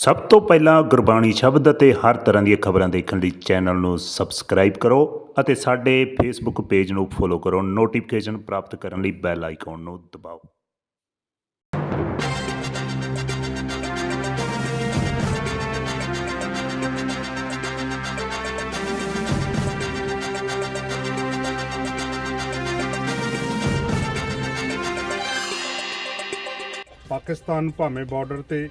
ਸਭ ਤੋਂ ਪਹਿਲਾਂ ਗੁਰਬਾਣੀ ਸ਼ਬਦ ਅਤੇ ਹਰ ਤਰ੍ਹਾਂ ਦੀਆਂ ਖਬਰਾਂ ਦੇਖਣ ਲਈ ਚੈਨਲ ਨੂੰ ਸਬਸਕ੍ਰਾਈਬ ਕਰੋ ਅਤੇ ਸਾਡੇ ਫੇਸਬੁੱਕ ਪੇਜ ਨੂੰ ਫੋਲੋ ਕਰੋ। ਨੋਟੀਫਿਕੇਸ਼ਨ ਪ੍ਰਾਪਤ ਕਰਨ ਲਈ ਬੈਲ ਆਈਕਨ ਨੂੰ ਦਬਾਓ। ਪਾਕਿਸਤਾਨ ਭਾਵੇਂ ਬਾਰਡਰ ਤੇ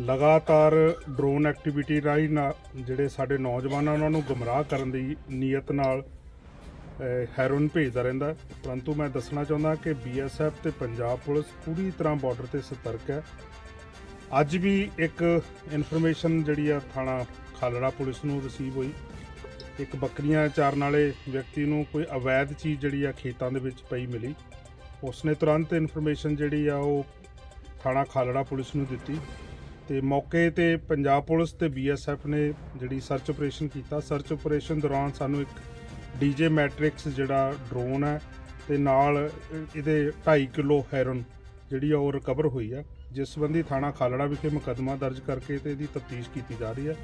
ਲਗਾਤਾਰ ਡਰੋਨ ਐਕਟੀਵਿਟੀ ਰਾਹੀਂ ਨਾ ਜਿਹੜੇ ਸਾਡੇ ਨੌਜਵਾਨ ਆ ਉਹਨਾਂ ਨੂੰ ਗੁੰਮਰਾਹ ਕਰਨ ਦੀ ਨੀਅਤ ਨਾਲ ਅਹ, ਹੈਰੋਇਨ ਭੇਜਦਾ ਰਹਿੰਦਾ ਪਰੰਤੂ ਮੈਂ ਦੱਸਣਾ ਚਾਹੁੰਦਾ ਕਿ ਬੀਐਸਐਫ ਤੇ ਪੰਜਾਬ ਪੁਲਿਸ ਪੂਰੀ ਤਰ੍ਹਾਂ ਬਾਰਡਰ ਤੇ ਸਤਰਕ ਹੈ। ਅੱਜ ਵੀ ਇੱਕ ਇਨਫੋਰਮੇਸ਼ਨ ਜਿਹੜੀ ਆ ਥਾਣਾ ਖਾਲੜਾ ਪੁਲਿਸ ਨੂੰ ਰਿਸੀਵ ਹੋਈ। ਇੱਕ ਬੱਕਰੀਆਂ ਚਾਰਨ ਵਾਲੇ ਵਿਅਕਤੀ ਨੂੰ ਕੋਈ ਅਵੈਧ ਚੀਜ਼ ਜਿਹੜੀ ਆ ਖੇਤਾਂ ਦੇ ਵਿੱਚ ਪਈ ਮਿਲੀ। ਉਸਨੇ ਤੁਰੰਤ ਇਨਫੋਰਮੇਸ਼ਨ ਜਿਹੜੀ ਆ ਉਹ ਥਾਣਾ ਖਾਲੜਾ ਪੁਲਿਸ ਨੂੰ ਦਿੱਤੀ। ਤੇ ਮੌਕੇ ਤੇ ਪੰਜਾਬ ਪੁਲਿਸ ਤੇ ਬੀਐਸਐਫ ਨੇ ਜਿਹੜੀ ਸਰਚ ਆਪਰੇਸ਼ਨ ਕੀਤਾ। ਸਰਚ ਆਪਰੇਸ਼ਨ ਦੌਰਾਨ ਸਾਨੂੰ ਇੱਕ ਡੀਜੇ ਮੈਟ੍ਰਿਕਸ ਜਿਹੜਾ ਡਰੋਨ ਹੈ ਤੇ ਨਾਲ ਇਹਦੇ 2.5 ਕਿਲੋ ਹੈਰੋਨ ਜਿਹੜੀ ਆ ਉਹ ਰਿਕਵਰ ਹੋਈ ਆ, ਜਿਸ ਸੰਬੰਧੀ ਥਾਣਾ ਖਾਲੜਾ ਵਿਖੇ ਮੁਕੱਦਮਾ ਦਰਜ ਕਰਕੇ ਤੇ ਇਹਦੀ ਤਫਤੀਸ਼ ਕੀਤੀ ਜਾ ਰਹੀ ਹੈ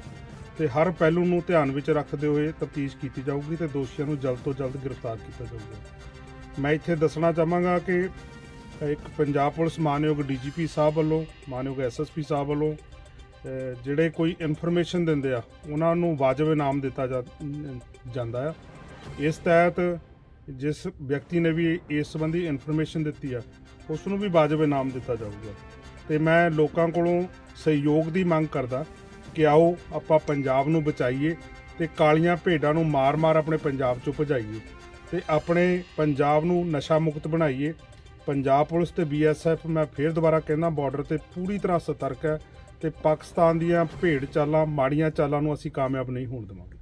ਤੇ ਹਰ ਪਹਿਲੂ ਨੂੰ ਧਿਆਨ ਵਿੱਚ ਰੱਖਦੇ ਹੋਏ ਤਫਤੀਸ਼ ਕੀਤੀ ਜਾਊਗੀ ਤੇ ਦੋਸ਼ੀਆਂ ਨੂੰ ਜਲਦ ਤੋਂ ਜਲਦ ਗ੍ਰਿਫਤਾਰ ਕੀਤਾ ਜਾਊਗਾ। ਮੈਂ ਇੱਥੇ ਦੱਸਣਾ ਚਾਹਾਂਗਾ ਕਿ ਇੱਕ ਪੰਜਾਬ ਪੁਲਿਸ ਮਾਨਯੋਗ ਡੀਜੀਪੀ ਸਾਹਿਬ ਵੱਲੋਂ, ਮਾਨਯੋਗ ਐਸਐਸਪੀ ਸਾਹਿਬ ਵੱਲੋਂ ਜਿਹੜੇ ਕੋਈ ਇਨਫੋਰਮੇਸ਼ਨ ਦਿੰਦੇ ਆ, ਉਹਨਾਂ ਨੂੰ ਵਾਜਬ ਇਨਾਮ ਦਿੱਤਾ ਜਾ- ਜਾਂਦਾ ਆ। ਇਸ ਤਹਿਤ ਜਿਸ ਵਿਅਕਤੀ ਨੇ ਵੀ ਇਸ ਸੰਬੰਧੀ ਇਨਫੋਰਮੇਸ਼ਨ ਦਿੱਤੀ ਆ, ਉਸ ਨੂੰ ਵੀ ਵਾਜਬ ਇਨਾਮ ਦਿੱਤਾ ਜਾਊਗਾ। ਤੇ ਮੈਂ ਲੋਕਾਂ ਕੋਲੋਂ ਸਹਿਯੋਗ ਦੀ ਮੰਗ ਕਰਦਾ ਕਿ ਆਓ ਆਪਾਂ ਪੰਜਾਬ ਨੂੰ ਬਚਾਈਏ ਤੇ ਕਾਲੀਆਂ ਭੇਡਾਂ ਨੂੰ ਮਾਰ-ਮਾਰ ਆਪਣੇ ਪੰਜਾਬ ਚੋਂ ਭਜਾਈਏ ਤੇ ਆਪਣੇ ਪੰਜਾਬ ਨੂੰ ਨਸ਼ਾ ਮੁਕਤ ਬਣਾਈਏ। ਪੰਜਾਬ ਪੁਲਿਸ ਤੇ ਬੀਐਸਐਫ, ਮੈਂ ਫੇਰ ਦੁਬਾਰਾ ਕਹਿੰਦਾ ਬਾਰਡਰ ਤੇ ਪੂਰੀ ਤਰ੍ਹਾਂ ਸਤਰਕ ਹੈ ਤੇ ਪਾਕਿਸਤਾਨ ਦੀਆਂ ਭੇਡ ਚਾਲਾਂ, ਮਾੜੀਆਂ ਚਾਲਾਂ ਨੂੰ ਅਸੀਂ ਕਾਮਯਾਬ ਨਹੀਂ ਹੋਣ ਦੇਵਾਂਗੇ।